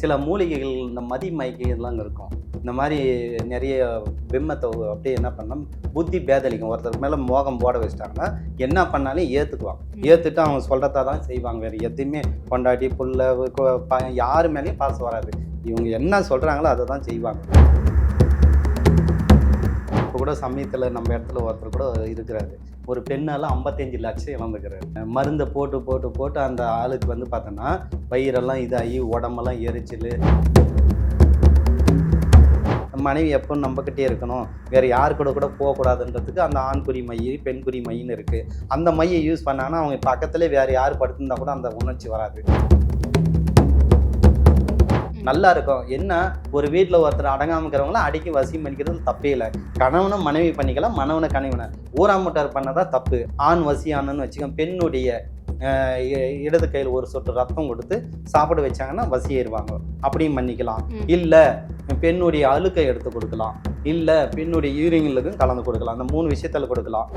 சில மூலிகைகள் இந்த மதி மயக்கிலாம் இருக்கும். இந்த மாதிரி நிறைய பிம்மத்தை அப்படியே என்ன பண்ணோம் புத்தி பேதலிக்கும் ஒருத்தர் மேலே மோகம் போட வச்சிட்டாங்கன்னா என்ன பண்ணாலும் ஏற்றுக்குவாங்க ஏற்றுட்டு அவங்க சொல்கிறதா தான் செய்வாங்க. வேறு எதையுமே கொண்டாடி புல்ல யார் மேலேயும் பாசம் வராது. இவங்க என்ன சொல்கிறாங்களோ அதை தான் செய்வாங்க. இப்போ கூட சமயத்தில் நம்ம இடத்துல ஒருத்தர் கூட இருக்கிறாரு. ஒரு பெண்ணால் ஐம்பத்தஞ்சு லட்சம் இழந்துக்கிறாரு. மருந்தை போட்டு போட்டு போட்டு அந்த ஆளுக்கு வந்து பார்த்தோன்னா வயிறெல்லாம் இதாகி உடம்பெல்லாம் எரிச்சல். மனைவி எப்போ நம்பக்கிட்டே இருக்கணும். வேறு யார் கூட கூட போகக்கூடாதுன்றதுக்கு அந்த ஆண்குறி மை பெண்குறி மைன்னு இருக்குது அந்த மையை யூஸ் பண்ணாங்கன்னா அவங்க பக்கத்துலேயே வேறு யார் படுத்திருந்தா கூட அந்த உணர்ச்சி வராது. நல்லா இருக்கும் என்ன ஒரு வீட்டில் ஒருத்தர் அடங்காம இருக்கிறவங்கள அடிக்கி வசியம் பண்ணிக்கிறது தப்பே இல்லை. கணவனும் மனைவி பண்ணிக்கலாம் மனவனை கணவனை. ஊராமுட்டார் பண்ணதான் தப்பு. ஆண் வசியானன்னு வச்சுக்கோங்க. பெண்ணுடைய இடது கையில் ஒரு சொட்டு ரத்தம் கொடுத்து சாப்பிட வச்சாங்கன்னா வசி ஏறுவாங்க. அப்படியும் பண்ணிக்கலாம். இல்லை பெண்ணுடைய அழுக்கை எடுத்து கொடுக்கலாம். இல்லை பெண்ணுடைய யூரிங்களுக்கும் கலந்து கொடுக்கலாம். அந்த மூணு விஷயத்தில் கொடுக்கலாம்.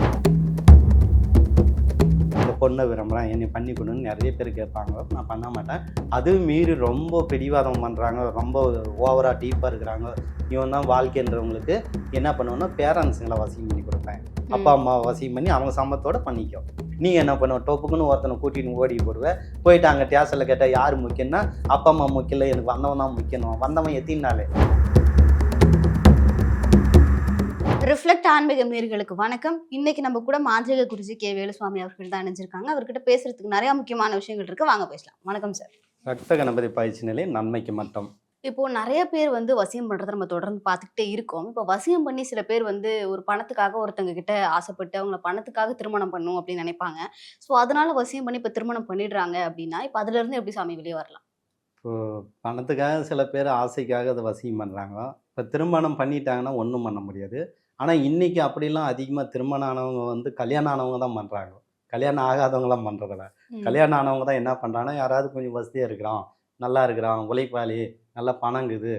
பொண்ணை விரும்புகிறேன் என்னை பண்ணி கொடுன்னு நிறைய பேர் கேட்பாங்க. நான் பண்ண மாட்டேன். அதுவும் மீறி ரொம்ப பிடிவாதம் பண்ணுறாங்க ரொம்ப ஓவராக டீப்பாக இருக்கிறாங்க. இவன் தான் வாழ்க்கைன்றவங்களுக்கு என்ன பண்ணுவேன்னா பேரண்ட்ஸுங்களை வசியம் பண்ணி கொடுப்பேன். அப்பா அம்மா வசியம் பண்ணி அவங்க சம்மத்தோட பண்ணிக்கோ நீங்கள் என்ன பண்ணுவ? டொப்புக்குன்னு ஒருத்தனை கூட்டின்னு ஓடி போடுவேன் போயிட்டு அங்கே டேஷனில் கேட்டால் யார் முக்கியம்னா அப்பா அம்மா முக்கியம் இல்லை. எனக்கு வந்தவன் தான் முக்கியம் வந்தவன் எத்தினாலே. ரிஃப்ளெக்ட் ஆன்மீக நேயர்களுக்கு வணக்கம். இன்னைக்கு நம்ம கூட மாந்திரிக குருஜி கே வேலுசுவாமி அவர்கள் தான் இணைஞ்சிருக்காங்க. அவர்கிட்ட பேசுறதுக்கு நிறைய முக்கியமான விஷயங்கள் இருக்கு. வாங்க பேசலாம். வணக்கம் சார். ரத்த கணபதி பயிற்சி நிலை நன்மைக்கு மட்டும். இப்போ நிறைய பேர் வந்து வசியம் பண்றதை நம்ம தொடர்ந்து பார்த்துக்கிட்டே இருக்கோம். இப்போ வசியம் பண்ணி சில பேர் வந்து ஒரு பணத்துக்காக ஒருத்தங்க கிட்ட ஆசைப்பட்டு அவங்கள பணத்துக்காக திருமணம் பண்ணும் அப்படின்னு நினைப்பாங்க. ஸோ அதனால வசியம் பண்ணி இப்போ திருமணம் பண்ணிடுறாங்க அப்படின்னா இப்போ அதுல இருந்து எப்படி சாமி வெளியே வரலாம்? இப்போ பணத்துக்காக சில பேர் ஆசைக்காக அதை வசியம் பண்ணுறாங்க இப்போ திருமணம் பண்ணிட்டாங்கன்னா ஒன்றும் பண்ண முடியாது. ஆனால் இன்றைக்கி அப்படிலாம் அதிகமாக திருமணம் ஆனவங்க வந்து கல்யாணம் ஆனவங்க தான் பண்ணுறாங்க கல்யாணம் ஆகாதவங்களாம் பண்ணுறதில்ல. கல்யாணம் ஆனவங்க தான் என்ன பண்ணுறாங்கன்னா யாராவது கொஞ்சம் வசதியாக இருக்கிறான் நல்லா இருக்கிறான் உழைப்பாளி நல்ல பணங்குது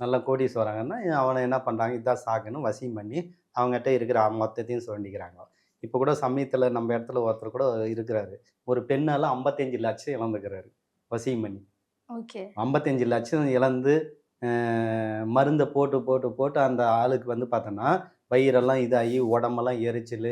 நல்ல கோடீஸ்வரங்கன்னா அவனை என்ன பண்ணுறாங்க இதான் சாக்குன்னு வசியம் பண்ணி அவங்ககிட்ட இருக்கிற மொத்தத்தையும் சுரண்டிக்கிறாங்க. இப்போ கூட சமயத்தில் நம்ம இடத்துல ஒருத்தர் கூட இருக்கிறாரு. ஒரு பெண்ணால் ஐம்பத்தஞ்சு லட்சம் இழந்துக்கிறாரு வசியம் பண்ணி. ஓகே. ஐம்பத்தஞ்சு லட்சம் இழந்து மருந்தை போட்டு போட்டு போட்டு அந்த ஆளுக்கு வந்து பார்த்தோன்னா வயிறெல்லாம் இதாகி உடம்பெல்லாம் எரிச்சல்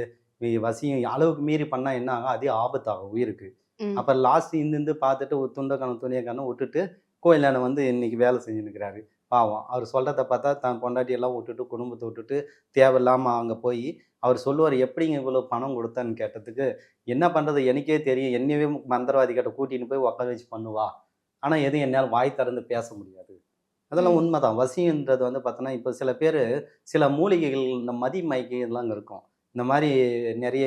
வசியம் அளவுக்கு மீறி பண்ணால் என்ன ஆகும்? அதே ஆபத்தாகும் உயிருக்கு. ம். அப்போ லாஸ்ட் இருந்து பார்த்துட்டு ஒரு துண்டை கணம் துணியை கணம் விட்டுட்டு கோயிலான வந்து இன்னைக்கு வேலை செஞ்சுன்னு இருக்கிறாரு பாவம். அவர் சொல்கிறத பார்த்தா தான் பொண்டாட்டி எல்லாம் விட்டுட்டு குடும்பத்தை விட்டுட்டு தேவையில்லாமல் அங்கே போய் அவர் சொல்லுவார் எப்படிங்க இவ்வளோ பணம் கொடுத்தான்னு கேட்டதுக்கு என்ன பண்ணுறது எனக்கே தெரியும். என்னையவே மந்திரவாதி கிட்ட கூட்டின்னு போய் உட்கார வச்சு பண்ணுவா. ஆனால் எதுவும் என்னால் வாய் திறந்து பேச முடியாது. அதெல்லாம் ம். உண்மைதான். வசியன்றது வந்து பார்த்தோன்னா இப்போ சில பேர் சில மூலிகைகள் இந்த மதி மயக்கிலாம் இருக்கும். இந்த மாதிரி நிறைய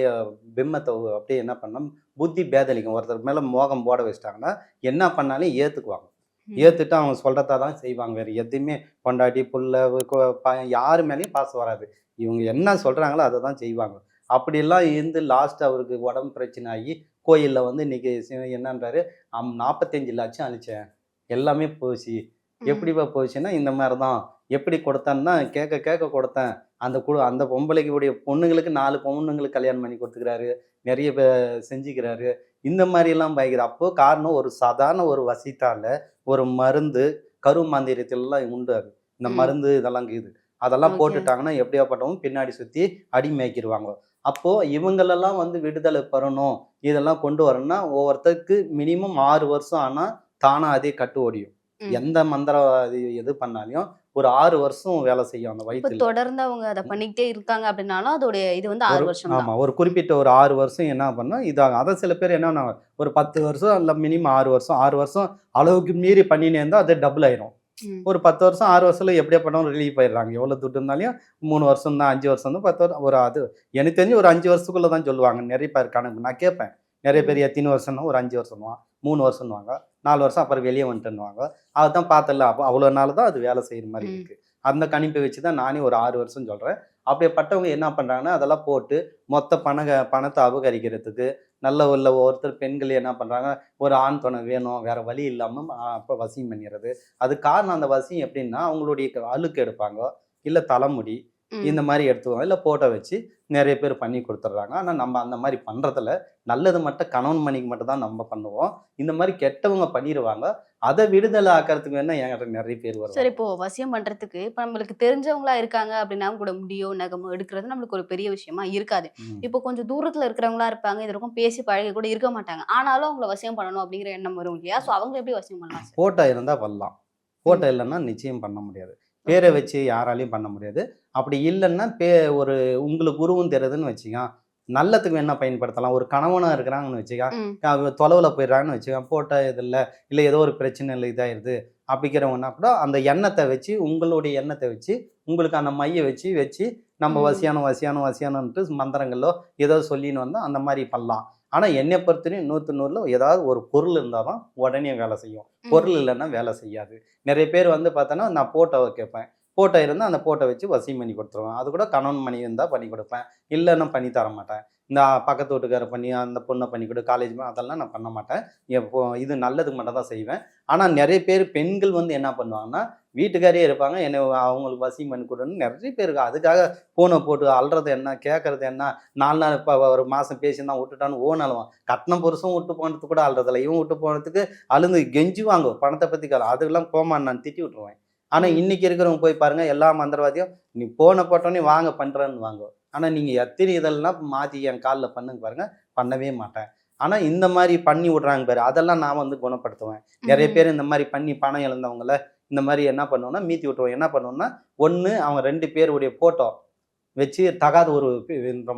பிம்மத்தை அப்படியே என்ன பண்ணோம் புத்தி பேதலிக்கும் ஒருத்தர் மேலே மோகம் போட வச்சிட்டாங்கன்னா என்ன பண்ணாலும் ஏற்றுக்குவாங்க. ஏற்றுட்டு அவங்க சொல்கிறதா தான் செய்வாங்க. வேறு எதையுமே கொண்டாடி புல்ல யார் மேலேயும் பாசம் வராது. இவங்க என்ன சொல்கிறாங்களோ அதை தான் செய்வாங்க. அப்படிலாம் இருந்து லாஸ்ட் அவருக்கு உடம்பு பிரச்சனை ஆகி கோயிலில் வந்து இன்னைக்கு சி- என்னன்றாரு அம் நாற்பத்தஞ்சு லட்சம் அழிச்சேன் எல்லாமே போச்சு. எப்படிப்பா போச்சுன்னா இந்த மாதிரி தான் எப்படி கொடுத்தேன்னா கேட்க கேட்க கொடுத்தேன். அந்த குழு அந்த பொம்பளைக்கு உடைய பொண்ணுங்களுக்கு நாலு பொண்ணுங்களுக்கு கல்யாணம் பண்ணி கொடுத்துக்கிறாரு. நிறைய செஞ்சுக்கிறாரு. இந்த மாதிரிலாம் பயக்குது அப்போ காரணம் ஒரு சாதாரண ஒரு வசித்தால ஒரு மருந்து கரு மாந்திரியத்திலலாம் உண்டு அது. இந்த. மருந்து இதெல்லாம் இருக்குது அதெல்லாம். போட்டுட்டாங்கன்னா எப்படியாப்பட்டவங்க பின்னாடி சுற்றி அடிமையாக்கிடுவாங்க அப்போ இவங்களெல்லாம் வந்து விடுதலை பெறணும். இதெல்லாம் கொண்டு வரணும்னா ஒவ்வொருத்தருக்கு மினிமம் ஆறு வருஷம் ஆனால் தானா அதே கட்டு ஓடியும். எந்த மந்திரவாதி எது பண்ணாலையும் ஒரு ஆறு வருஷம் வேலை செய்யும் அந்த இப்போ வயிற்றுல தொடர்ந்து அவங்க அதை பண்ணிக்கிட்டே இருக்காங்க அப்படின்னாலும் அதோடைய இது வந்து ஆறு வருஷம் ஆமா ஒரு குறிப்பிட்ட ஒரு ஆறு வருஷம் என்ன பண்ணோம் இதாகும் அதை சில பேர் என்ன ஒரு பத்து வருஷம் இல்லை மினிமம் ஆறு வருஷம் ஆறு வருஷம் அளவுக்கு மீறி பண்ணினே இருந்தால் அது டபுள் ஆயிரும். ஒரு பத்து வருஷம் ஆறு வருஷத்துல எப்படியா பண்ணாலும் ரிலீவ் ஆயிடுறாங்க. எவ்வளோ துட்டு இருந்தாலும் மூணு வருஷம் தான் அஞ்சு வருஷம் தான் பத்து வருஷம் ஒரு அது எனக்கு தெரிஞ்சு ஒரு அஞ்சு வருஷத்துக்குள்ள தான் சொல்லுவாங்க. நிறைய பேர் கணக்கு நான் கேட்பேன். நிறைய பேர் எத்தனை வருஷம்னா ஒரு அஞ்சு வருஷம்னுவான் மூணு வருஷம்னுவாங்க நாலு வருஷம் அப்புறம் வெளியே வந்துட்டுன்னுவாங்க. அதுதான் பார்த்தல அப்போ அவ்வளோ நாள் தான் அது வேலை செய்கிற மாதிரி ம். இருக்கு. அந்த கணிப்பை வச்சு தான் நானே ஒரு ஆறு வருஷம் சொல்கிறேன் அப்படியேப்பட்டவங்க என்ன பண்ணுறாங்கன்னா அதெல்லாம் போட்டு மொத்த பண பணத்தை அபகரிக்கிறதுக்கு நல்ல உள்ள ஒருத்தர் பெண்கள் என்ன பண்ணுறாங்க ஒரு ஆண் துணை வேணும் வேற வழி இல்லாமல் அப்போ வசியம் பண்ணிடுறது அது காரணம் அந்த வசியம் எப்படின்னா அவங்களுடைய அழுக்கு எடுப்பாங்க இல்லை தலைமுடி. இந்த மாதிரி எடுத்துக்குவோம் இல்லை போட்டோ வச்சு நிறைய பேர் பண்ணி கொடுத்துட்றாங்க. ஆனால் நம்ம அந்த மாதிரி பண்ணுறதில்ல நல்லது மட்டும் கணவன் மணிக்கு மட்டும் தான் நம்ம பண்ணுவோம். இந்த மாதிரி கெட்டவங்க பண்ணிடுவாங்க அதை விடுதலை ஆக்கிறதுக்கு வேணா என்கிட்ட நிறைய பேர் சரி வருவாங்க இப்போ வசியம் பண்றதுக்கு இப்ப நம்மளுக்கு தெரிஞ்சவங்களா இருக்காங்க அப்படின்னா கூட முடியோ நகமோ எடுக்கிறது நம்மளுக்கு ஒரு பெரிய விஷயமா இருக்காது. இப்போ கொஞ்சம் தூரத்துல இருக்கிறவங்களா இருப்பாங்க. இது இருக்கும் பேசி பழகி கூட இருக்க மாட்டாங்க. ஆனாலும் அவங்கள வசியம் பண்ணணும் அப்படிங்கிற எண்ணம் வரும் இல்லையா? சோ அவங்க எப்படி வசியம் பண்ணலாம் சார்? ஃபோட்டோ இருந்தால் பண்ணலாம். ஃபோட்டோ இல்லைன்னா நிச்சயம் பண்ண முடியாது. பேரை வச்சு யாராலையும் பண்ண முடியாது. அப்படி இல்லைன்னா பே ஒரு உங்களுக்கு உருவம் தெரியுதுன்னு வச்சுக்க. நல்லதுக்கு என்ன பயன்படுத்தலாம். ஒரு கணவனாக இருக்கிறாங்கன்னு வச்சுக்க. ம், தொலைவில் போயிடுறாங்கன்னு வச்சுக்க. போட்டோ இது இல்லை. இல்லை ஏதோ ஒரு பிரச்சனை இல்லை இதாகிடுது அப்படிங்கிறவங்கன்னா கூட அந்த எண்ணத்தை வச்சு உங்களுடைய எண்ணத்தை வச்சு உங்களுக்கு அந்த மையை வச்சு வச்சு நம்ம. வசியானம் வசியானம் வசியானன்ட்டு மந்திரங்களோ ஏதோ சொல்லின்னு வந்தால் அந்த மாதிரி பண்ணலாம். ஆனால் என்னை பொறுத்தவரையும் நூற்று நூறில் ஏதாவது ஒரு பொருள் இருந்தால் தான் உடனே வேலை செய்யும். பொருள் இல்லைன்னா வேலை செய்யாது. நிறைய பேர் வந்து பார்த்தோன்னா நான் போட்டோவை கேட்பேன். போட்டோ இருந்தால் அந்த போட்டோ வச்சு வசியம் பண்ணி கொடுத்துருவேன். அது கூட கணவன் மணி இருந்தால் பண்ணி கொடுப்பேன். இல்லைன்னா பண்ணி தர மாட்டேன். இந்த பக்கத்து வீட்டுக்கார பண்ணி அந்த பொண்ணை பண்ணி கொடு காலேஜ் அதெல்லாம் நான் பண்ண மாட்டேன். எப்போ இது நல்லதுக்கு மட்டும் தான் செய்வேன். ஆனால் நிறைய பேர் பெண்கள் வந்து என்ன பண்ணுவாங்கன்னா வீட்டுக்காரே இருப்பாங்க. என்னை அவங்களுக்கு வசியம் பண்ணி கொடுன்னு நிறைய பேர் இருக்கு. அதுக்காக ஃபோனை போட்டு அல்றது என்ன கேட்கறது என்ன நாலு நாள் இப்போ ஒரு மாதம் பேசி தான் விட்டுட்டான்னு ஓன் அழுவான் கட்டின புருஷன் விட்டு போனதுக்கு கூட அழுறதில்ல இவன் விட்டு போனதுக்கு அழுந்து கெஞ்சுவாங்க. பணத்தை பற்றி காலம் அதுக்கெல்லாம் போமா நான் திட்டி விட்டுருவேன். ஆனால். இன்னைக்கு இருக்கிறவங்க போய் பாருங்க எல்லா மந்திரவாதியும் நீ போன போட்டோன்னே வாங்க பண்ணுறேன்னு வாங்க ஆனால் நீங்கள் எத்தனை இதெல்லாம் மாற்றி என் காலில் பண்ணுங்க பாருங்க பண்ணவே மாட்டேன் ஆனால் இந்த மாதிரி பண்ணி விட்றாங்க பாரு அதெல்லாம் நான் வந்து குணப்படுத்துவேன் நிறைய. பேர் இந்த மாதிரி பண்ணி பணம் இழந்தவங்கள இந்த மாதிரி என்ன பண்ணுவோம்னா மீத்தி விட்டுருவோம் என்ன பண்ணுவோம்னா ஒன்று அவங்க ரெண்டு பேருடைய ஃபோட்டோ வச்சு தகாத ஒரு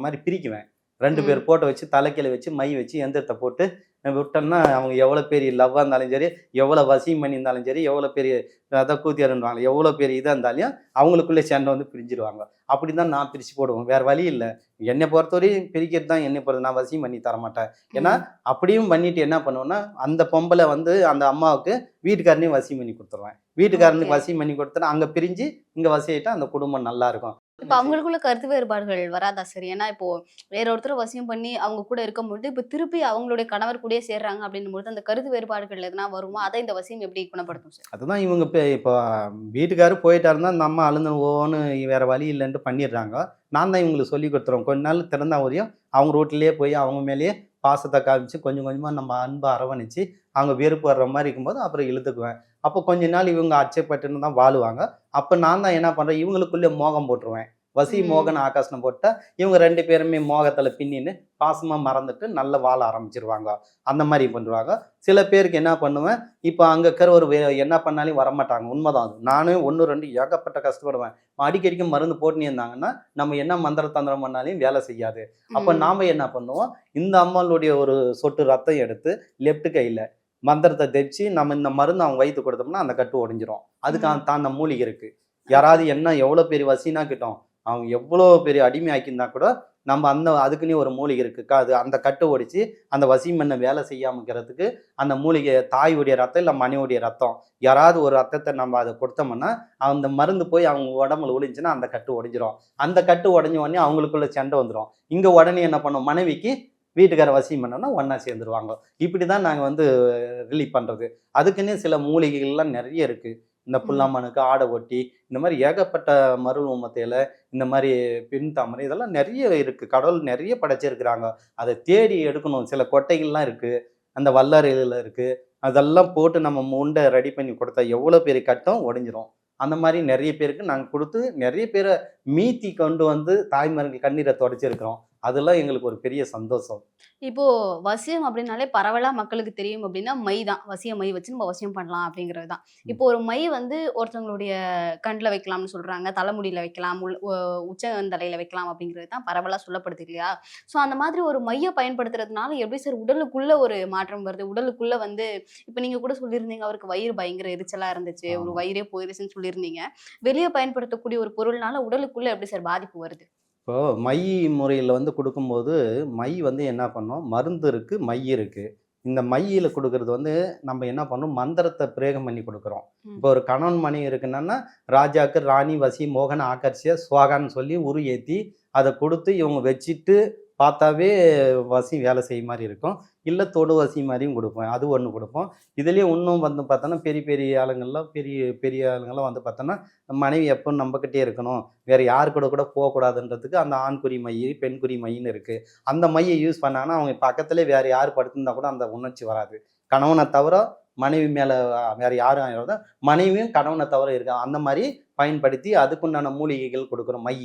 மாதிரி பிரிக்குவேன் ரெண்டு பேர். ஃபோட்டோ வச்சு தலைக்கீழ வச்சு மை வச்சு எந்திரத்தை போட்டு விட்டோம்னா அவங்க எவ்வளோ பெரிய லவ்வாக இருந்தாலும் சரி எவ்வளோ வசியம் பண்ணி இருந்தாலும் சரி எவ்வளோ பெரிய அதை கூத்தியாருன்றாங்க எவ்வளோ பெரிய இதாக இருந்தாலும் அவங்களுக்குள்ளே சண்டை வந்து பிரிஞ்சிருவாங்க. அப்படி தான் நான் பிரித்து போடுவேன். வேறு வழி இல்லை. என்னை பொறுத்தவரையும் பிரிக்கிறது தான் என்னை பொறுத்த நான் வசியம் பண்ணி தர மாட்டேன் ஏன்னா அப்படியும் பண்ணிட்டு என்ன பண்ணுவேன்னா அந்த பொம்பளை வந்து அந்த அம்மாவுக்கு வீட்டுக்காரனையும் வசியம் பண்ணி கொடுத்துருவேன். வீட்டுக்காரனுக்கு. வசியம் பண்ணி கொடுத்துட்டா அங்கே பிரிஞ்சு இங்கே வசியிட்டா அந்த குடும்பம் நல்லா இருக்கும். இப்ப அவங்களுக்குள்ள கருத்து வேறுபாடுகள் வராதா சரி? ஏன்னா இப்போ வேற ஒருத்தர் வசியம் பண்ணி அவங்க கூட இருக்கும்போது இப்ப திருப்பி அவங்களுடைய கணவர் கூடயே சேர்றாங்க அப்படின்னும் பொழுது அந்த கருத்து வேறுபாடுகள் எதனா வருமா? அதை இந்த வசியம் எப்படி குணப்படுத்தும் சார்? அதுதான் இவங்க இப்போ இப்போ வீட்டுக்காரு போயிட்டாருன்னா அந்த அம்மா அழுந்து ஓன்னு வேற வழி இல்லைன்ட்டு பண்ணிடுறாங்க. நான் தான் இவங்களுக்கு சொல்லி கொடுத்துருவோம் கொஞ்ச நாள் திறந்தா வரையும் அவங்க ரோட்லேயே போய் அவங்க மேலேயே பாசத்தை காமிச்சு கொஞ்சம் கொஞ்சமாக நம்ம அன்பை அரவணைச்சு அவங்க வெறுப்பு வர்ற மாதிரி இருக்கும்போது அப்புறம் இழுத்துக்குவேன். அப்போ கொஞ்ச நாள் இவங்க அச்சைப்பட்டுன்னு தான் வாழுவாங்க. அப்போ நான் தான் என்ன பண்ணுறேன் இவங்களுக்குள்ளே மோகம் போட்டுருவேன். வசி. மோகன் ஆகாசனம் போட்டா இவங்க ரெண்டு பேருமே மோகத்தில் பின்னின்னு பாசமாக மறந்துட்டு நல்ல வாழ ஆரம்பிச்சிருவாங்க. அந்த மாதிரி பண்ணுவாங்க. சில பேருக்கு என்ன பண்ணுவேன்? இப்போ அங்கே இருக்கிற ஒரு வே- என்ன பண்ணாலும் வரமாட்டாங்க. உண்மைதான் அது. நானும் ஒன்று ரெண்டு ஏகப்பட்ட கஷ்டப்படுவேன். அடிக்கடிக்கு மருந்து போட்டுனே இருந்தாங்கன்னா நம்ம என்ன மந்திர தந்திரம் பண்ணாலும் வேலை செய்யாது. அப்போ. நாம என்ன பண்ணுவோம்? இந்த அம்மாளுடைய ஒரு சொட்டு ரத்தம் எடுத்து லெஃப்ட் கையில் மந்திரத்தை தைச்சு நம்ம இந்த மருந்து அவங்க வயிற்று கொடுத்தோம்னா அந்த கட்டு உடைஞ்சிரும் அதுக்கு ம். அந்த- தான் அந்த மூலிகை இருக்கு. யாராவது என்ன எவ்வளோ பெரிய வசினா கிட்டோம் அவங்க எவ்வளோ பெரிய அடிமை ஆக்கியிருந்தா கூட நம்ம அந்த அதுக்குன்னே ஒரு மூலிகை இருக்கு. க- அது அந்த கட்டு ஒடிச்சு அந்த வசி மண்ணை வேலை செய்யாமக்கிறதுக்கு அந்த மூலிகை தாயுடைய ரத்தம் இல்லை மனையுடைய ரத்தம் யாராவது ஒரு ரத்தத்தை நம்ம அதை கொடுத்தோம்னா அந்த மருந்து போய் அவங்க உடம்புல ஒளிஞ்சுன்னா அந்த கட்டு உடைஞ்சிரும் அந்த கட்டு உடஞ்ச உடனே அவங்களுக்குள்ள சண்டை வந்துடும் இங்கே உடனே என்ன பண்ணும்? மனைவிக்கு வீட்டுக்கார வசியம் பண்ணோம்னா ஒன்றா சேர்ந்துருவாங்க. இப்படி தான் நாங்கள் வந்து ரிலீவ் பண்ணுறது அதுக்குன்னே சில மூலிகைகள்லாம் நிறைய இருக்குது இந்த புல்லாமனுக்கு ஆடை ஒட்டி இந்த மாதிரி ஏகப்பட்ட மருவமத்தையில் இந்த மாதிரி பின் தாமரை இதெல்லாம் நிறைய இருக்குது கடவுள் நிறைய படைச்சிருக்கிறாங்க. அதை தேடி எடுக்கணும். சில கொட்டைகள்லாம் இருக்குது அந்த வல்லாரையில் இருக்குது அதெல்லாம் போட்டு நம்ம முண்டை ரெடி பண்ணி கொடுத்தா எவ்வளோ பெரிய கட்டம்? உடைஞ்சிரும் அந்த மாதிரி நிறைய பேருக்கு நாங்கள் கொடுத்து நிறைய பேரை மீத்தி கொண்டு வந்து தாய்மார்கள் கண்ணீரை தொடச்சிருக்கிறோம். அதெல்லாம் எங்களுக்கு ஒரு பெரிய சந்தோஷம். இப்போ வசியம் அப்படின்னாலே பரவலா மக்களுக்கு தெரியும் அப்படின்னா மை தான். வசிய மை வச்சு நம்ம வசியம் பண்ணலாம் அப்படிங்கிறது தான். இப்போ ஒரு மை வந்து ஒருத்தவங்களுடைய கண்ணில் வைக்கலாம்னு சொல்றாங்க தலைமுடியில வைக்கலாம் உள்- உச்சந்தலையில வைக்கலாம் அப்படிங்கிறது தான் பரவலா சொல்லப்படுது இல்லையா? ஸோ அந்த மாதிரி ஒரு மைய பயன்படுத்துறதுனால எப்படி சார் உடலுக்குள்ள ஒரு மாற்றம் வருது? உடலுக்குள்ள வந்து இப்போ நீங்க கூட சொல்லியிருந்தீங்க அவருக்கு வயிறு பயங்கர எரிச்சலா இருந்துச்சு ஒரு. வயிறே போயிருச்சுன்னு சொல்லியிருந்தீங்க. வெளியே பயன்படுத்தக்கூடிய ஒரு பொருள்னால உடலுக்குள்ள எப்படி சார் பாதிப்பு வருது? இப்போ மை முறையில் வந்து கொடுக்கும்போது மை வந்து என்ன பண்ணோம்? மருந்து இருக்குது மை இருக்குது இந்த மையில் கொடுக்கறது வந்து நம்ம என்ன பண்ணோம்? மந்திரத்தை பிரயோகம் பண்ணி கொடுக்குறோம். இப்போ ஒரு கணவன் மணி இருக்குன்னா ராஜாக்கு ராணி வசி மோகன் ஆகர்ஷிய சுவாகான்னு சொல்லி உரு ஏற்றி அதை கொடுத்து இவங்க வச்சுட்டு பார்த்தாவே வசி வேலை செய்ய மாதிரி இருக்கும். இல்லை தொடு வசி மாதிரியும் கொடுப்போம். அது ஒன்று கொடுப்போம். இதுலேயே இன்னும் வந்து பார்த்தோன்னா பெரிய பெரிய ஆளுங்கள்லாம் பெரிய பெரிய ஆளுங்கள்லாம் வந்து பார்த்தோன்னா மனைவி எப்போ நம்மக்கிட்டே இருக்கணும். வேறு யார் கூட கூட போகக்கூடாதுன்றதுக்கு அந்த ஆண்குறி மை பெண்குறி மைன்னு இருக்குது அந்த மையை யூஸ் பண்ணாங்கன்னா அவங்க பக்கத்துலேயே வேறு யார் படுத்திருந்தா கூட அந்த உணர்ச்சி வராது. கணவனை தவிர மனைவி மேலே வேறு யாரும் மனைவியும் கணவனை தவிர இருக்கா அந்த மாதிரி பயன்படுத்தி அதுக்குண்டான மூலிகைகள் கொடுக்குறோம் மை.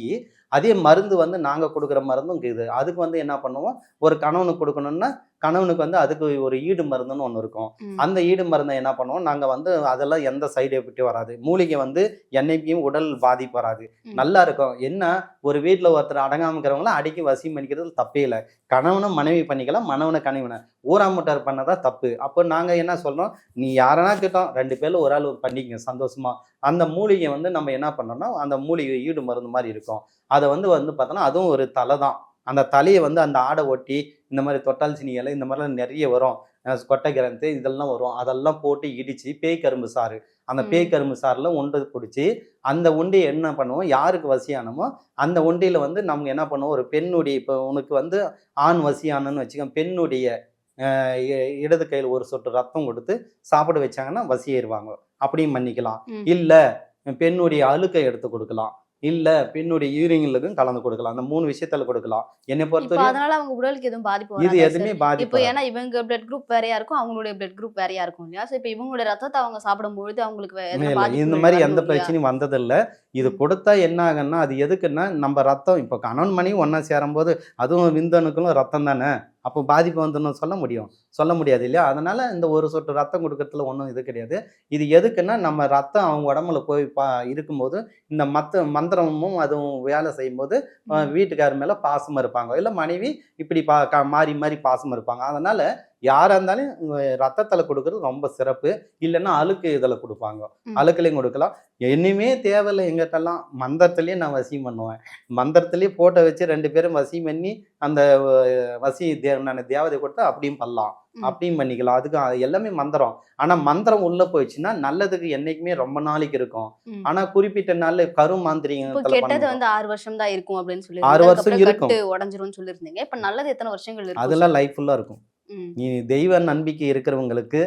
அதே மருந்து வந்து நாங்கள் கொடுக்குற மருந்தும் இருக்குது. அதுக்கு வந்து என்ன பண்ணுவோம்? ஒரு கணவனுக்கு கொடுக்கணும்னா கணவனுக்கு வந்து அதுக்கு ஒரு ஈடு மருந்துன்னு ஒன்று இருக்கும். அந்த ஈடு மருந்தை என்ன பண்ணுவோம்? நாங்கள் வந்து அதெல்லாம் எந்த சைடு எஃபெக்ட்டும் வராது. மூலிகை வந்து என்னைக்கும் உடல் பாதிப்பு வராது. நல்லா இருக்கும். என்ன? ஒரு வீட்டில் ஒருத்தர் அடங்காம இருக்கிறவங்களாம் அடிக்கி வசியம் பண்ணிக்கிறது தப்பே இல்லை. கணவனும் மனைவி பண்ணிக்கலாம் மனவனை கணவனை ஊராமுட்டார் பண்ணதான் தப்பு. அப்போ நாங்கள் என்ன சொல்றோம்? நீ யாரனா கிட்டோம் ரெண்டு பேர்ல ஒரு ஆள் பண்ணிக்கங்க சந்தோஷமா. அந்த மூலிகை வந்து நம்ம என்ன பண்ணோம்னா அந்த மூலிகை ஈடு மருந்து மாதிரி இருக்கும். அதை வந்து வந்து பார்த்தோன்னா அதுவும் ஒரு தலை தான். அந்த தலையை வந்து அந்த ஆடை ஒட்டி இந்த மாதிரி தொட்டால் சினி இலை இந்த மாதிரிலாம் நிறைய வரும். கொட்டை கிரந்து இதெல்லாம் வரும். அதெல்லாம் போட்டு இடிச்சு பேய் கரும்பு சாறு. அந்த. பேய் கரும்பு சாறுல உண்டை பிடிச்சி அந்த உண்டியை என்ன பண்ணுவோம்? யாருக்கு வசியானமோ அந்த உண்டியில் வந்து நம்ம என்ன பண்ணுவோம்? ஒரு பெண்ணுடைய இப்போ உனக்கு வந்து ஆண் வசியானன்னு வச்சுக்கோங்க. பெண்ணுடைய இடது கையில் ஒரு சொட்டு ரத்தம் கொடுத்து சாப்பிட வச்சாங்கன்னா வசியேறுவாங்க. அப்படியும் பண்ணிக்கலாம். இல்லை பெண்ணுடைய அழுக்கை எடுத்து கொடுக்கலாம். இல்லை பெண்ணுடைய ஈரிங்களுக்கும் கலந்து கொடுக்கலாம் அந்த மூணு விஷயத்துல கொடுக்கலாம் என்னை இப்போ பொறுத்தவரையும் அதனால அவங்க உடலுக்கு எதுவும் பாதிப்பு இது? எதுவுமே இப்போ பாதிப்பு ஏன்னா இவங்க பிளட் குரூப் வேறையா இருக்கும் அவங்களுடைய பிளட் குரூப் வேறையா இருக்கும் இல்லையா ஸோ இப்போ இவங்களோட ரத்தத்தை அவங்க சாப்பிடும்பொழுது அவங்களுக்கு இந்த மாதிரி எந்த? பிரச்சனையும் வந்ததில்லை இது. கொடுத்தா என்ன ஆகுன்னா அது எதுக்குன்னா நம்ம ரத்தம் இப்போ கணவன் மணி ஒன்றா சேரும்போது அதுவும் விந்தணுக்களும் ரத்தம் தானே அப்போ பாதிப்பு வந்துன்னு சொல்ல முடியும். சொல்ல முடியாது இல்லையா? அதனால இந்த ஒரு சொட்டு ரத்தம் கொடுக்கறதுல ஒன்றும் இது கிடையாது. இது எதுக்குன்னா நம்ம ரத்தம் அவங்க உடம்புல போய் பா இருக்கும்போது இந்த மத்த மந்திரமும் அதுவும் வேலை செய்யும்போது அஹ், வீட்டுக்காரர் மேலே பாசமாக இருப்பாங்க. இல்லை மனைவி இப்படி பா க- மாறி மாறி பாசமாக இருப்பாங்க. அதனால யாராக இருந்தாலும் ரத்தத்துல கொடுக்கறது ரொம்ப சிறப்பு. இல்லைன்னா அழுக்கு இதில் கொடுப்பாங்க. அழுக்குலையும் கொடுக்கலாம். இனிமே தேவையில்லை எங்கிட்டலாம். மந்திரத்துலேயே நான் வசியம் பண்ணுவேன். மந்திரத்துலேயே போட்டோ வச்சு ரெண்டு பேரும் வசியம் பண்ணி அந்த வசி தே நான் தேவதை கொடுத்தா அப்படியும் பண்ணலாம். அப்படியும் பண்ணிக்கலாம். அதுக்கு அது எல்லாமே மந்திரம். ஆனால் மந்திரம் உள்ளே போயிடுச்சுன்னா நல்லதுக்கு என்னைக்குமே ரொம்ப நாளைக்கு இருக்கும். ம். ஆனால் குறிப்பிட்ட நாள் கரு இப்போ மாந்திரிகத்தில் கெட்டது பண்ணுவோம். வந்து ஆறு வருஷம் தான் இருக்கும் அப்படின்னு சொல்லி ஆறு வருஷம் இருக்கும். கட்டு உடஞ்சிரும்னு சொல்லியிருந்தீங்க. இப்போ நல்லது எத்தனை வருஷங்கள் அதெல்லாம் லைஃப் ஃபுல்லாக இருக்கும். நீ தெய்வ நம்பிக்கை இருக்கிறவங்களுக்கு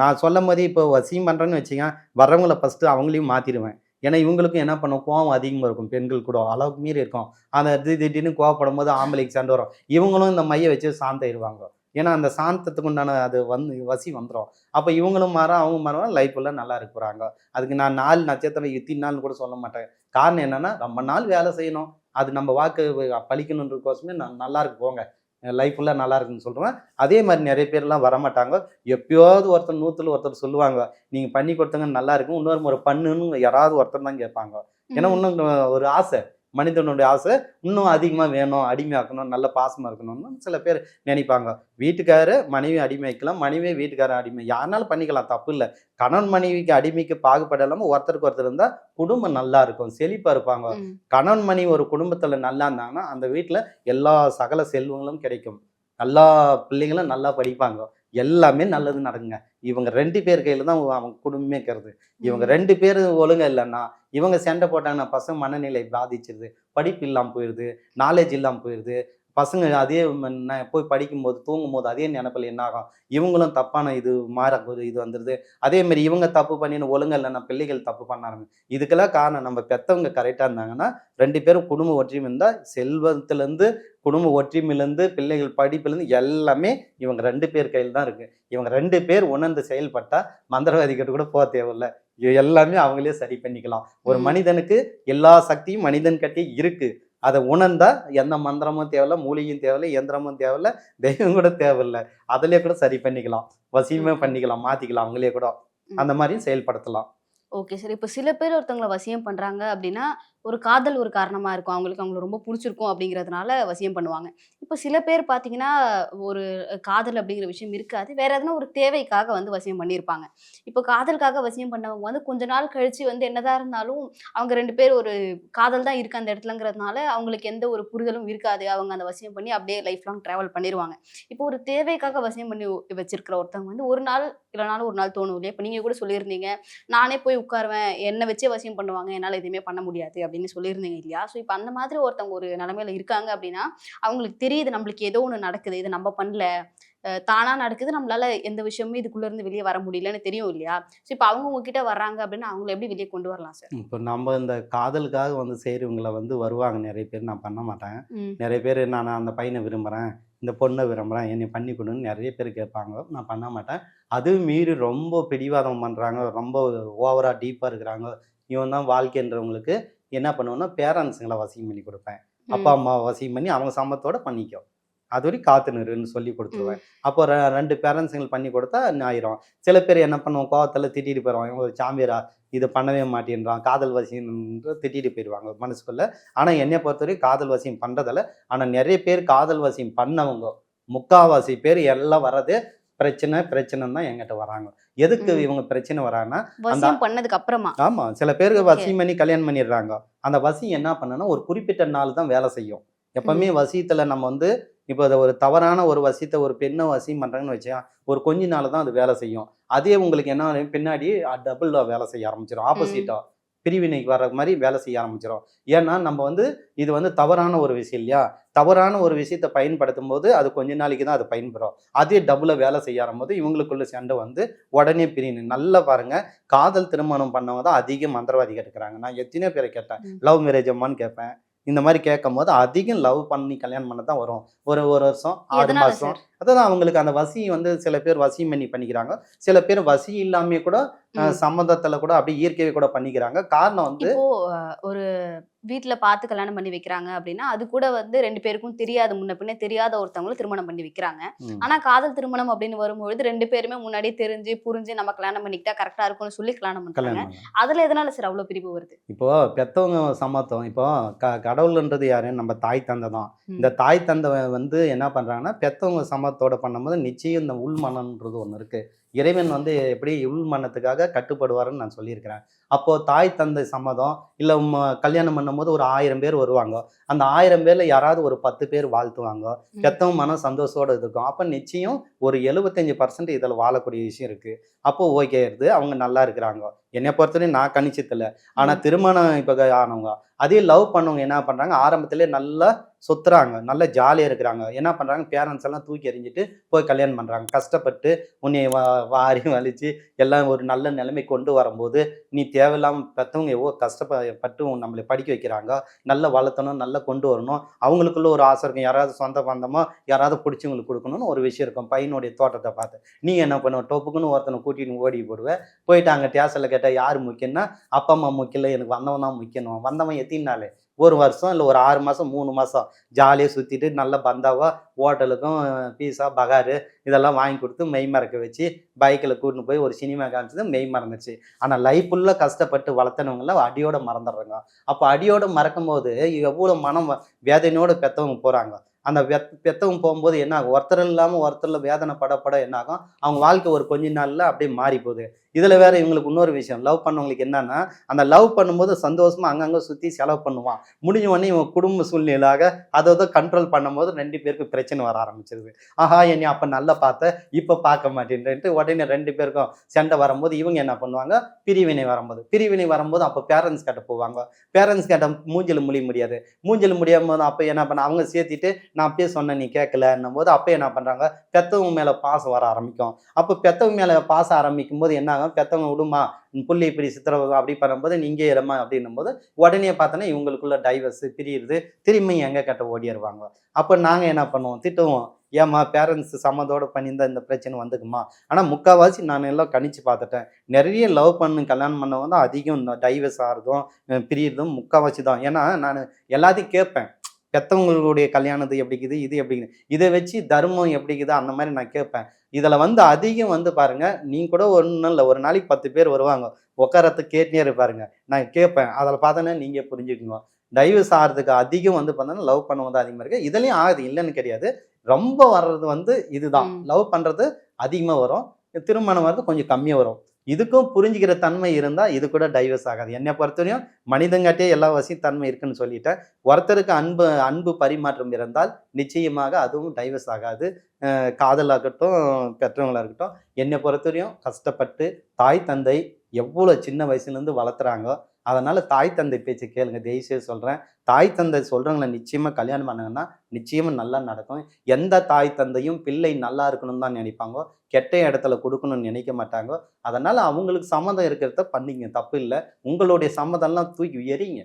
நான் சொல்லும் போது இப்போ வசியம் பண்ணுறேன்னு வச்சுங்க வர்றவங்கள ஃபஸ்ட்டு அவங்களையும் மாற்றிடுவேன் ஏன்னா இவங்களுக்கும் என்ன பண்ணும்? கோவம் அதிகமாக இருக்கும். பெண்கள் கூட அளவுக்கு மீறி இருக்கும். அந்த திடீர்னு கோவப்படும் போது ஆம்பளைக்கு சண்டை வரும். இவங்களும் இந்த மைய வச்சு சாந்தாயிருவாங்க ஏன்னா அந்த சாந்தத்துக்கு உண்டான அது வந்து வசி வந்துடும் அப்போ இவங்களும் மாறும் அவங்க மாறும் லைஃப் நல்லா இருக்கிறாங்க. அதுக்கு நான் நாலு நட்சத்திரம் இத்தின் நாள்னு கூட சொல்ல மாட்டேன். காரணம் என்னன்னா ரொம்ப நாள் வேலை செய்யணும். அது நம்ம வாக்கு பழிக்கணுன்றதுக்கோசமே நான் நல்லா இருக்கு. போங்க. லைஃப் ஃபுல்லாக நல்லா இருக்குன்னு சொல்கிறேன் அதே மாதிரி நிறைய பேர்லாம் வரமாட்டாங்க. எப்பயாவது ஒருத்தர் நூற்றுல ஒருத்தர் சொல்லுவாங்க நீங்கள் பண்ணி கொடுத்தங்க நல்லா இருக்கும். இன்னொரு முறை பண்ணுன்னு யாராவது ஒருத்தர் தான் கேட்பாங்க. ஏன்னா. இன்னும் ஒரு ஆசை. மனிதனுடைய ஆசை இன்னும் அதிகமாக வேணும் அடிமையாக்கணும் நல்ல பாசமாக இருக்கணும்னு சில பேர் நினைப்பாங்க. வீட்டுக்காரர் மனைவி அடிமை வைக்கலாம் மனைவி வீட்டுக்காரர் அடிமை யாருனாலும் பண்ணிக்கலாம் தப்பு இல்லை. கணவன் மனைவிக்கு அடிமைக்கு பாகுபாடு இல்லாமல் ஒருத்தருக்கு ஒருத்தர் இருந்தால் குடும்பம் நல்லா இருக்கும் செழிப்பாக இருப்பாங்க. கணவன் மனைவி ஒரு குடும்பத்துல நல்லா இருந்தாங்கன்னா அந்த வீட்டுல எல்லா சகல செல்வங்களும் கிடைக்கும். எல்லா பிள்ளைங்களும் நல்லா படிப்பாங்க. எல்லாமே நல்லது நடக்குங்க. இவங்க ரெண்டு பேர் கையில தான் அவங்க குடும்பமே இருக்கிறது இவங்க ரெண்டு பேர் ஒழுங்கா இல்லைன்னா இவங்க சண்டை போட்டாங்கன்னா பசங்க மனநிலை பாதிச்சிருது படிப்பு இல்லாமல் போயிடுது நாலேஜ் இல்லாமல் போயிடுது பசங்க அதே போய் படிக்கும்போது தூங்கும்போது அதே நினைப்பில் என்ன ஆகும்? இவங்களும் தப்பான இது மாற இது வந்துடுது அதே மாதிரி இவங்க தப்பு பண்ணின்னு ஒழுங்கா இல்லைன்னா பிள்ளைகள் தப்பு பண்ண ஆரம்பிச்சு இதுக்கெல்லாம் காரணம் நம்ம பெத்தவங்க கரெக்டாக இருந்தாங்கன்னா ரெண்டு பேரும் குடும்ப ஒற்றுமை இருந்தால் செல்வத்திலேருந்து குடும்ப ஒற்றுமையிலேருந்து பிள்ளைகள் படிப்புலேருந்து எல்லாமே இவங்க ரெண்டு பேர் கையில் தான் இருக்கு. இவங்க ரெண்டு பேர் உணர்ந்து செயல்பட்டா மந்திரவாதி கிட்ட கூட போக தேவையில்ல. எல்லாமே அவங்களே சரி பண்ணிக்கலாம். ஒரு. மனிதனுக்கு எல்லா சக்தியும் மனிதன் கட்டி இருக்கு. அதை உணர்ந்தா எந்த மந்திரமும் தேவையில்ல மூலிகையும் தேவையில்ல இயந்திரமும் தேவையில்ல தெய்வம் கூட தேவையில்ல. அதிலே கூட சரி பண்ணிக்கலாம். வசியமே. பண்ணிக்கலாம் மாத்திக்கலாம் அவங்களே கூட. அந்த மாதிரியும் செயல்படுத்தலாம். Okay sir. இப்போ சில பேர் ஒருத்தவங்களை வசியம் பண்றாங்க அப்படின்னா ஒரு காதல் ஒரு காரணமாக இருக்கும். அவங்களுக்கு அவங்கள ரொம்ப பிடிச்சிருக்கும் அப்படிங்கிறதுனால வசியம் பண்ணுவாங்க. இப்போ சில பேர் பார்த்தீங்கன்னா ஒரு காதல் அப்படிங்கிற விஷயம் இருக்காது. வேற எதனா ஒரு தேவைக்காக வந்து வசியம் பண்ணியிருப்பாங்க இப்போ காதலுக்காக வசியம் பண்ணவங்க வந்து கொஞ்ச நாள் கழிச்சு வந்து என்னதான் இருந்தாலும் அவங்க ரெண்டு பேர் ஒரு காதல் தான் இருக்கு அந்த இடத்துலங்கிறதுனால அவங்களுக்கு எந்த ஒரு புரிதலும் இருக்காது. அவங்க அந்த வசியம் பண்ணி அப்படியே லைஃப் லாங் ட்ராவல் பண்ணிடுவாங்க இப்போ ஒரு தேவைக்காக வசியம் பண்ணி வச்சிருக்கிற ஒருத்தவங்க வந்து ஒரு நாள் இல்லைனாலும் ஒரு நாள் தோணும் இல்லையா? இப்போ நீங்கள் கூட சொல்லியிருந்தீங்க நானே போய் உட்காருவேன். என்னை வச்சே வசியம் பண்ணுவாங்க. என்னால் எதுவுமே பண்ண முடியாது அப்படின்னு சொல்லியிருந்தீங்க இல்லையா? ஸோ இப்போ அந்த மாதிரி ஒருத்தவங்க ஒரு நிலமையில இருக்காங்க அப்படின்னா அவங்களுக்கு தெரியுது நம்மளுக்கு ஏதோ ஒன்று நடக்குது இது நம்ம பண்ணல. அஹ் தானா நடக்குது நம்மளால எந்த விஷயமும் இதுக்குள்ள இருந்து வெளியே வர முடியலன்னு தெரியும் இல்லையா? ஸோ இப்போ அவங்க உங்ககிட்ட வர்றாங்க அப்படின்னா அவங்கள எப்படி வெளியே கொண்டு வரலாம் சார்? இப்போ நம்ம இந்த காதலுக்காக வந்து செய்கிறவங்கள வந்து வருவாங்க நிறைய பேர். நான் பண்ண மாட்டேன். நிறைய பேர் நான் அந்த பையனை விரும்புகிறேன் இந்த பொண்ணை விரும்புகிறேன் என்னை பண்ணி கொடுன்னு நிறைய பேர் கேட்பாங்க. நான் பண்ண மாட்டேன். அதுவும் மீறி ரொம்ப பிடிவாதம் பண்ணுறாங்க ரொம்ப ஓவராக டீப்பாக இருக்கிறாங்க. இவன் தான் வாழ்க்கைன்றவங்களுக்கு என்ன பண்ணுவேன்னா பேரண்ட்ஸுங்களை வசியம் பண்ணி கொடுப்பேன். அப்பா அம்மா வசியம் பண்ணி அவங்க சம்மத்தோட பண்ணிக்கோ அது வரைக்கும் காத்து நிறுன்னு சொல்லி கொடுத்துருவேன். அப்போ ரெண்டு பேரண்ட்ஸுங்கள் பண்ணி கொடுத்தா ஆயிரும் சில பேர் என்ன பண்ணுவோம் கோவத்தில் திட்டிட்டு போயிடுவான் இவங்க ஒரு சாமியாரா? இதை பண்ணவே மாட்டேன்றான். காதல் வசியம் திட்டிட்டு போயிடுவாங்க மனசுக்குள்ள. ஆனால் என்னை பொறுத்தவரைக்கும் காதல் வசியம் பண்ணுறதில்ல ஆனால் நிறைய பேர் காதல் வசியம் பண்ணவங்க முக்காவாசி பேர் எல்லாம் வர்றது பிரச்சனை பிரச்சனைன்னு தான் என்கிட்ட வராங்க. எதுக்கு. இவங்க பிரச்சனை வராங்கன்னா பண்ணதுக்கு அப்புறமா? ஆமா சில பேருக்கு. வசியம் பண்ணி கல்யாணம் பண்ணிடுறாங்க. அந்த வசியம் என்ன பண்ணுன்னா ஒரு குறிப்பிட்ட நாள் தான் வேலை செய்யும். எப்பவுமே வசியத்துல நம்ம வந்து இப்போ அதை ஒரு தவறான ஒரு வசியத்தை ஒரு பெண்ணை வசியம் பண்றாங்கன்னு வச்சா ஒரு கொஞ்ச நாள் தான் அது வேலை செய்யும். அதே உங்களுக்கு என்ன? பின்னாடி டபுள் வேலை செய்ய ஆரம்பிச்சிடும் ஆப்போசிட்டா பிரிவினைக்கு வர்ற மாதிரி வேலை செய்ய ஆரம்பிச்சிடும் ஏன்னா நம்ம வந்து இது வந்து தவறான ஒரு விஷயம் இல்லையா? தவறான ஒரு விஷயத்தை பயன்படுத்தும் போது அது கொஞ்ச நாளைக்கு தான் அது பயன்படும் அதே டபுள வேலை செய்ய ஆரம்பிச்சு இவங்களுக்குள்ள சண்டை வந்து உடனே பிரியணும் நல்லா பாருங்க காதல் திருமணம் பண்ணவங்க தான் அதிக மந்திரவாதி கேட்டுக்கிறாங்க. நான் எத்தனையோ பேரை கேட்டேன். லவ் மேரேஜ் அம்மான்னு கேட்பேன். இந்த மாதிரி கேட்கும் போது அதிகம் லவ் பண்ணி கல்யாணம் பண்ண தான் வரும். ஒரு ஒரு வருஷம் ஆறு சார்? அதான் அவங்களுக்கு அந்த வசி வந்து சில பேர் வசியம் பண்ணி பண்ணிக்கிறாங்க. சில பேர் வசி இல்லாமே கூட. சம்மந்தத்துல கூட அப்படியே இயற்கையை கூட பண்ணிக்கிறாங்க. காரணம் வந்து ஒரு வீட்ல பார்த்து கல்யாணம் பண்ணி வைக்கிறாங்க அப்படின்னா அது கூட வந்து ரெண்டு பேருக்கும் தெரியாத முன்ன பின்ன தெரியாத ஒருத்தவங்களும் திருமணம் பண்ணி வைக்கிறாங்க. ஆனா காதல் திருமணம் அப்படின்னு வரும்பொழுது ரெண்டு பேருமே முன்னாடியே தெரிஞ்சு புரிஞ்சு நம்ம கல்யாணம் பண்ணிக்கிட்டா கரெக்டா இருக்கும்னு சொல்லி கல்யாணம் பண்ணலாம். அதுல எதனால சார் அவ்வளவு பிரிவு வருது? இப்போ பெத்தவங்க சமத்துவம் இப்போ க கடவுள்ன்றது யாரு? நம்ம தாய் தந்தை தான். இந்த தாய் தந்தை வந்து என்ன பண்றாங்கன்னா பெத்தவங்க சமத்தோட பண்ணும்போது நிச்சயம் இந்த உள்மனன்றது ஒன்று இருக்கு. இறைவன் வந்து எப்படி உள்மனத்துக்காக கட்டுப்படுவாருன்னு நான் சொல்லியிருக்கிறேன். அப்போ தாய் தந்தை சம்மதம் இல்லை கல்யாணம் பண்ணும்போது ஒரு ஆயிரம் பேர் வருவாங்க. அந்த ஆயிரம் பேர்ல யாராவது ஒரு பத்து பேர் வாழ்த்துவாங்க. ம். பெத்தவங்க மனம் சந்தோஷத்தோட இருக்கும். அப்போ நிச்சயம் ஒரு எழுபத்தஞ்சு பர்சன்ட் இதில் வாழக்கூடிய விஷயம் இருக்கு. அப்போ ஓகே இருந்து அவங்க நல்லா இருக்கிறாங்க. என்னை பொறுத்தவரையும் நான் கணிச்சதில்ல ஆனால் திருமணம் இப்போ ஆனவங்க அதே லவ் பண்ணவங்க என்ன பண்ணுறாங்க ஆரம்பத்திலே நல்லா சுத்துறாங்க. நல்லா ஜாலியாக இருக்கிறாங்க. என்ன பண்ணுறாங்க பேரண்ட்ஸ் எல்லாம் தூக்கி எறிஞ்சிட்டு போய் கல்யாணம் பண்ணுறாங்க கஷ்டப்பட்டு உன்னை வா- வாரி வலிச்சு எல்லாம் ஒரு நல்ல நிலைமை கொண்டு வரும்போது நீ தேவையில்லாமல் பெற்றவங்க எவ்வளோ கஷ்டப்பட்டு நம்மளை படிக்க வைக்கிறாங்க. நல்லா வளர்த்தணும் நல்லா கொண்டு வரணும். அவங்களுக்குள்ள ஒரு ஆசை இருக்கும். யாராவது சொந்த பந்தமோ யாராவது பிடிச்சவங்களுக்கு கொடுக்கணும்னு ஒரு விஷயம் இருக்கும். பையனுடைய தோட்டத்தை பார்த்து. நீ என்ன பண்ணுவ? டொப்புக்குன்னு ஒருத்தனை கூட்டிட்டு ஓடி போடுவேன் போயிட்டு அங்கே டேசலில் கேட்டால் யார் முக்கியம்னா அப்பா அம்மா முக்கியம் எனக்கு வந்தவன் தான் முக்கியம். வந்தவன் எத்தினாலே ஒரு வருஷம் இல்லை ஒரு ஆறு மாதம் மூணு மாதம் ஜாலியாக சுற்றிட்டு நல்ல பந்தாவாக ஹோட்டலுக்கும் பீஸா பகாரு இதெல்லாம் வாங்கி கொடுத்து மெய் மறக்க வச்சு பைக்கில் கூட்டின்னு போய் ஒரு சினிமா காமிச்சது மெய் மறந்துச்சு. ஆனால் லைஃப் ஃபுல்லாக கஷ்டப்பட்டு வளர்த்தனவங்கள அடியோட மறந்துடுறாங்க. அப்போ அடியோட மறக்கும் போது எவ்வளோ மனம் வேதனையோடு பெற்றவங்க போகிறாங்க அந்த வெத் பெத்தவங்க போகும்போது என்ன ஆகும் ஒருத்தர் இல்லாமல் ஒருத்தரில் வேதனை பட பட என்ன ஆகும் அவங்க வாழ்க்கை ஒரு கொஞ்ச நாளில் அப்படியே மாறி போகுது இதில் வேற இவங்களுக்கு இன்னொரு விஷயம். லவ் பண்ணவங்களுக்கு என்னன்னா அந்த லவ் பண்ணும்போது சந்தோஷமாக அங்கங்கே சுற்றி செலவு பண்ணுவான். முடிஞ்ச உடனே இவன் குடும்ப சூழ்நிலையாக அதை அதை கண்ட்ரோல் பண்ணும்போது ரெண்டு பேருக்கும் பிரச்சனை வர ஆரம்பிச்சிருது. ஆஹா என்னை அப்போ நல்லா பார்த்த இப்போ பார்க்க மாட்டேன்ட்டு உடனே ரெண்டு பேருக்கும் சண்டை வரும்போது இவங்க என்ன பண்ணுவாங்க? பிரிவினை வரும்போது. பிரிவினை வரும்போது அப்போ பேரண்ட்ஸ் கிட்ட போவாங்க. பேரண்ட்ஸ் கிட்ட மூஞ்சல் முடிய முடியாது. மூஞ்சல் முடியாமல் அப்போ என்ன பண்ண அவங்க சேர்த்திட்டு நான் அப்பயே சொன்னேன் நீ கேட்கலன்னும் போது அப்போ என்ன பண்ணுறாங்க பெத்தவங்க மேலே பாசம் வர ஆரம்பிக்கும். அப்போ பெத்தவங்க மேலே பாசம் ஆரம்பிக்கும் போது என்ன ஆகும்? பெத்தவங்க விடுமா புள்ளி இப்படி சித்திரவதை அப்படி பண்ணும்போது நீங்கள் இடமா அப்படின்னும் போது உடனே பார்த்தோன்னா இவங்களுக்குள்ள டைவர்ஸ் பிரியுது. திரும்பி எங்க கிட்ட ஓடிடுவாங்க அப்போ நாங்கள் என்ன பண்ணுவோம்? திட்டுவோம். ஏம்மா பேரண்ட்ஸ் சம்மதோடு பண்ணியிருந்தா இந்த பிரச்சனை வந்துக்குமா? ஆனால் முக்கால்வாசி நான் எல்லாம் கணிச்சு பார்த்துட்டேன். நிறைய லவ் பண்ணு கல்யாணம் பண்ணவங்க தான் அதிகம் டைவர்ஸ் ஆகிறதும் பிரியறதும் முக்கால்வாசி தான். ஏன்னா நான் எல்லாத்தையும் கேட்பேன். பெத்தவங்களுடைய கல்யாணத்து எப்படிக்குது இது எப்படிக்குது இதை வச்சு தர்மம் எப்படிக்குது அந்த மாதிரி நான் கேட்பேன். இதில் வந்து அதிகம் வந்து பாருங்க நீங்க கூட ஒன்றும் இல்லை ஒரு நாளைக்கு பத்து பேர் வருவாங்க. உட்காரத்து கேட்டே இருப்பாருங்க. நான் கேட்பேன். அதில் பார்த்தோன்னா நீங்கள் புரிஞ்சுக்குங்க. டைவர்ஸ் ஆகிறதுக்கு அதிகம் வந்து பார்த்தோன்னா லவ் பண்ணவங்க தான் அதிகமாக இருக்கு. இதுலேயும் ஆகுது இல்லைன்னு கிடையாது. ரொம்ப வர்றது வந்து இதுதான். லவ் பண்ணுறது அதிகமாக வரும். திருமணம் வர்றது கொஞ்சம் கம்மியாக வரும். இதுக்கும் புரிஞ்சுக்கிற தன்மை இருந்தால் இது கூட டைவர்ஸ் ஆகாது. என்னை பொறுத்தவரையும் மனிதங்காட்டே எல்லா வசதியும் தன்மை இருக்குன்னு சொல்லிட்டேன். ஒருத்தருக்கு அன்பு அன்பு பரிமாற்றம் இருந்தால் நிச்சயமாக அதுவும் டைவர்ஸ் ஆகாது. காதலாகட்டும் பெற்றவங்களாக இருக்கட்டும். என்னை பொறுத்தவரையும் கஷ்டப்பட்டு தாய் தந்தை எவ்வளோ சின்ன வயசுலேருந்து வளர்த்துறாங்க அதனால தாய் தந்தை பேச்சு கேளுங்க தயவுசெய்து சொல்றேன். தாய் தந்தை சொல்றவங்களை நிச்சயமா கல்யாணம் பண்ணாங்கன்னா நிச்சயமா நல்லா நடக்கும். எந்த தாய் தந்தையும் பிள்ளை நல்லா இருக்கணும்னு தான் நினைப்பாங்க கெட்ட இடத்துல கொடுக்கணும்னு நினைக்க மாட்டாங்க அதனால அவங்களுக்கு சம்மதம் இருக்கிறத பண்ணிங்க தப்பு இல்லை. உங்களுடைய சம்மதம்லாம் தூக்கி எறிங்க.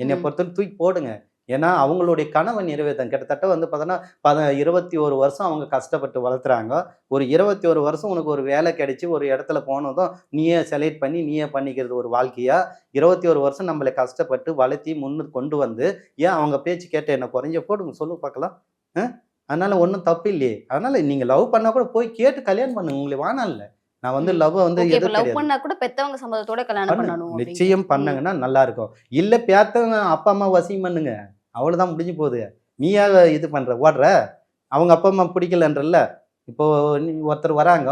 என்னை ம். பொறுத்தவரை தூக்கி போடுங்க. ஏன்னா அவங்களுடைய கனவை நிறைவேற்றும் கிட்டத்தட்ட வந்து பார்த்தோன்னா பத இருபத்தி ஒரு வருஷம் அவங்க கஷ்டப்பட்டு வளர்த்துறாங்க. ஒரு இருபத்தி ஒரு வருஷம் உனக்கு ஒரு வேலை கிடைச்சி ஒரு இடத்துல போனதும் நீயே செலக்ட் பண்ணி நீயே பண்ணிக்கிறது ஒரு வாழ்க்கையா? இருபத்தி ஒரு வருஷம் நம்மளை கஷ்டப்பட்டு வளர்த்தி முன்னு கொண்டு வந்து ஏன் அவங்க பேச்சு கேட்ட என்ன குறைஞ்ச? போடுங்க சொல்லு பார்க்கலாம். அதனால் அதனால ஒன்றும் தப்பு இல்லையே. அதனால நீங்கள் லவ் பண்ணால் கூட போய் கேட்டு கல்யாணம் பண்ணுங்க. உங்களுக்கு வேணாம் இல்லை நான் வந்து. லவ் வந்து லவ் பண்ணா கூட பெத்தவங்க சம்மதத்தோட கல்யாணம். பண்ணணும். நிச்சயம் பண்ணங்கன்னா நல்லா இருக்கும். இல்ல பேத்தவங்க அப்பா அம்மா வசியம் பண்ணுங்க. அவ்வளவுதான் முடிஞ்சு போகுது. நீயா இது பண்ற? ஓடுற? அவங்க அப்பா அம்மா பிடிக்கலன்றல்ல? இப்போ ஒருத்தர் வராங்க.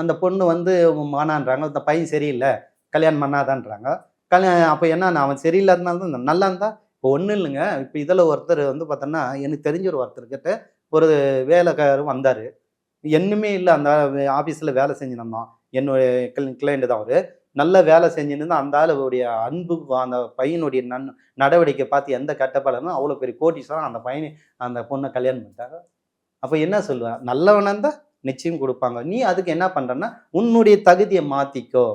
அந்த பொண்ணு வந்து மானான்றாங்க. அந்த பையன் சரியில்லை. கல்யாணம் பண்ணாதான்றாங்க. கல்யாணம் அப்போ என்ன அவன் சரியில்லாதனால தான் நல்லா இருந்தா இப்போ ஒன்றும் இல்லைங்க. இப்போ இதில் ஒருத்தர் வந்து பார்த்தோன்னா எனக்கு தெரிஞ்ச ஒரு ஒருத்தர்கிட்ட ஒரு வேலைக்காரர் வந்தார். என்னுமே இல்லை. அந்த ஆஃபீஸில் வேலை செஞ்சுருந்தோம் என்னுடைய கிளைண்ட் தான் அவர். நல்ல வேலை செஞ்சுன்னு அந்த ஆளுடைய அன்பு அந்த பையனுடைய நன் நடவடிக்கை பார்த்து எந்த கட்டப்பாடுனா அவ்வளோ பெரிய கோட்டீஸ்வரன் அந்த பையனை அந்த பொண்ணை கல்யாணம் பண்ணிட்டாங்க அப்போ என்ன சொல்லுவேன் நல்லவனாக இருந்தால் நிச்சயம் கொடுப்பாங்க. நீ அதுக்கு என்ன பண்ணுறன்னா உன்னுடைய தகுதியை மாற்றிக்கோ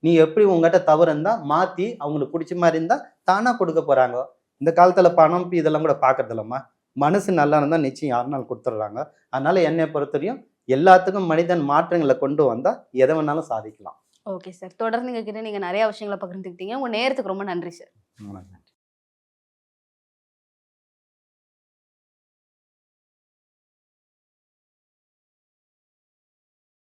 நீ எப்படி உங்ககிட்ட தவறு மாற்றி அவங்களுக்கு பிடிச்ச மாதிரி இருந்தால் தானாக கொடுக்க போகிறாங்க இந்த காலத்தில் பணம் இதெல்லாம் கூட பார்க்கறதில்லம்மா. இல்லம்மா மனசு நல்லா இருந்தால் நிச்சயம் யாருனாலும் கொடுத்துட்றாங்க. அதனால் என்னை பொறுத்தவரையும் எல்லாத்துக்கும் மனிதன் மாற்றங்களை கொண்டு வந்தா எதை வேணாலும் சாதிக்கலாம். ஓகே சார் தொடர்ந்து எங்ககிட்ட நீங்க நிறைய விஷயங்களை பகிர்ந்துக்கிட்டீங்க. உங்க நேரத்துக்கு ரொம்ப நன்றி சார்.